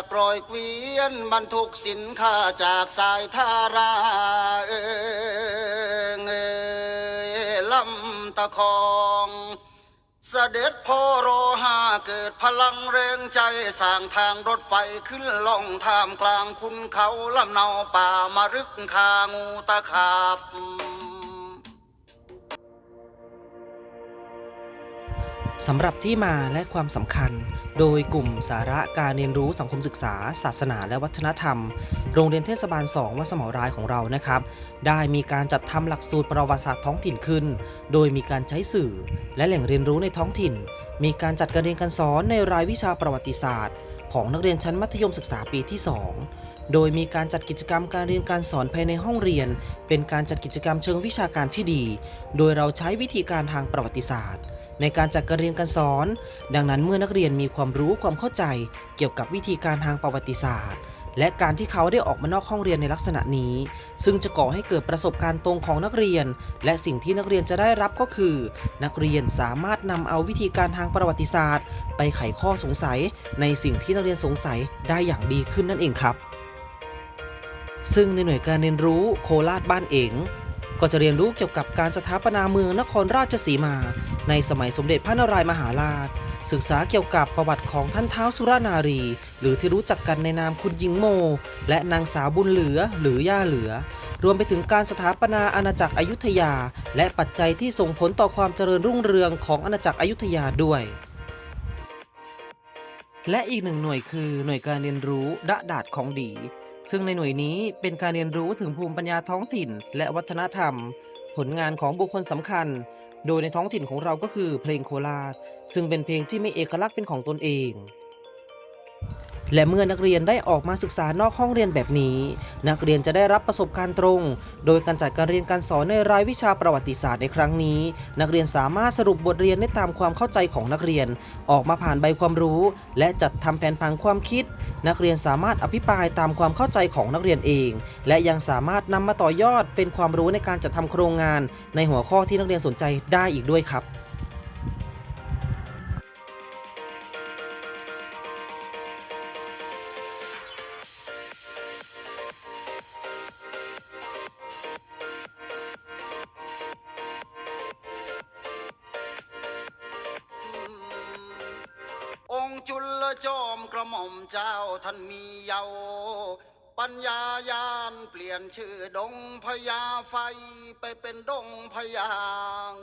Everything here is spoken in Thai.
จากรอยเกวียนบรรทุกสินค้าจากสายทาราเองลำตะคองเสด็จพ่อโรหาเกิดพลังแรงใจสร้างทางรถไฟขึ้นล่องท่ามกลางคุณเขาลำเนาป่ามารึกคางูตะขาบ สำหรับที่มาและความสำคัญ โดยกลุ่มสาระการเรียนรู้สังคมศึกษา ศาสนาและวัฒนธรรม โรงเรียนเทศบาล 2วัดสมรายของเรานะครับ ได้มีการจัดทำหลักสูตรประวัติศาสตร์ท้องถิ่นขึ้น โดยมีการใช้สื่อ และแหล่งเรียนรู้ในท้องถิ่น มีการจัดการเรียนการสอนในรายวิชาประวัติศาสตร์ ของนักเรียนชั้นมัธยมศึกษาปีที่ 2โดยมีการจัดกิจกรรมการเรียนการสอนภายในห้องเรียน เป็นการจัดกิจกรรมเชิงวิชาการที่ดี โดยเราใช้วิธีการทางประวัติศาสตร์ ในการจัดการเรียนการสอน ดังนั้นเมื่อนักเรียนมีความรู้ความเข้าใจ เกี่ยวกับวิธีการทางประวัติศาสตร์ และการที่เขาได้ออกมานอกห้องเรียนในลักษณะนี้ ซึ่งจะก่อให้เกิดประสบการณ์ตรงของนักเรียน และสิ่งที่นักเรียนจะได้รับก็คือ นักเรียนสามารถนำเอาวิธีการทางประวัติศาสตร์ ไปไขข้อสงสัย ในสิ่งที่นักเรียนสงสัยได้อย่างดีขึ้นนั่นเองครับซึ่งในหน่วยการเรียนรู้โคราชบ้านเอง ก็จะเรียนรู้เกี่ยวกับการสถาปนาเมืองนครราชสีมา ในสมัยสมเด็จพระนารายมหาราช ศึกษาเกี่ยวกับประวัติของท่านเท้าวสุรนารี หรือที่รู้จักกันในนามคุณหญิงโม และนางสาวบุญเหลือหรือย่าเหลือ รวมไปถึงการสถาปนาอาณาจักรอยุธยา และปัจจัยที่ส่งผลต่อความเจริญรุ่งเรืองของอาณาจักรอยุธยาด้วยและอีกหนึ่งหน่วยคือหน่วยการเรียนรู้ดะดาดของดี ซึ่งในหน่วยนี้เป็นการเรียนรู้ถึงภูมิปัญญาท้องถิ่น และวัฒนธรรม ผลงานของบุคคลสำคัญ โดยในท้องถิ่นของเราก็คือเพลงโคราช ซึ่งเป็นเพลงที่มีเอกลักษณ์เป็นของตนเอง และเมื่อนักเรียนได้ออกมาศึกษานอกห้องเรียนแบบนี้ นักเรียนจะได้รับประสบการณ์ตรง โดยการจัดการเรียนการสอนในรายวิชาประวัติศาสตร์ในครั้งนี้ นักเรียนสามารถสรุปบทเรียนได้ตามความเข้าใจของนักเรียน ออกมาผ่านใบความรู้ และจัดทำแผนผังความคิด นักเรียนสามารถอภิปรายตามความเข้าใจของนักเรียนเอง และยังสามารถนำมาต่อยอดเป็นความรู้ในการจัดทำโครงงาน ในหัวข้อที่นักเรียนสนใจได้อีกด้วยครับ จุลจอมกระหม่อมเจ้าท่านมีเยาวปัญญายานเปลี่ยนชื่อดงพญาไฟไปเป็นดงพญาง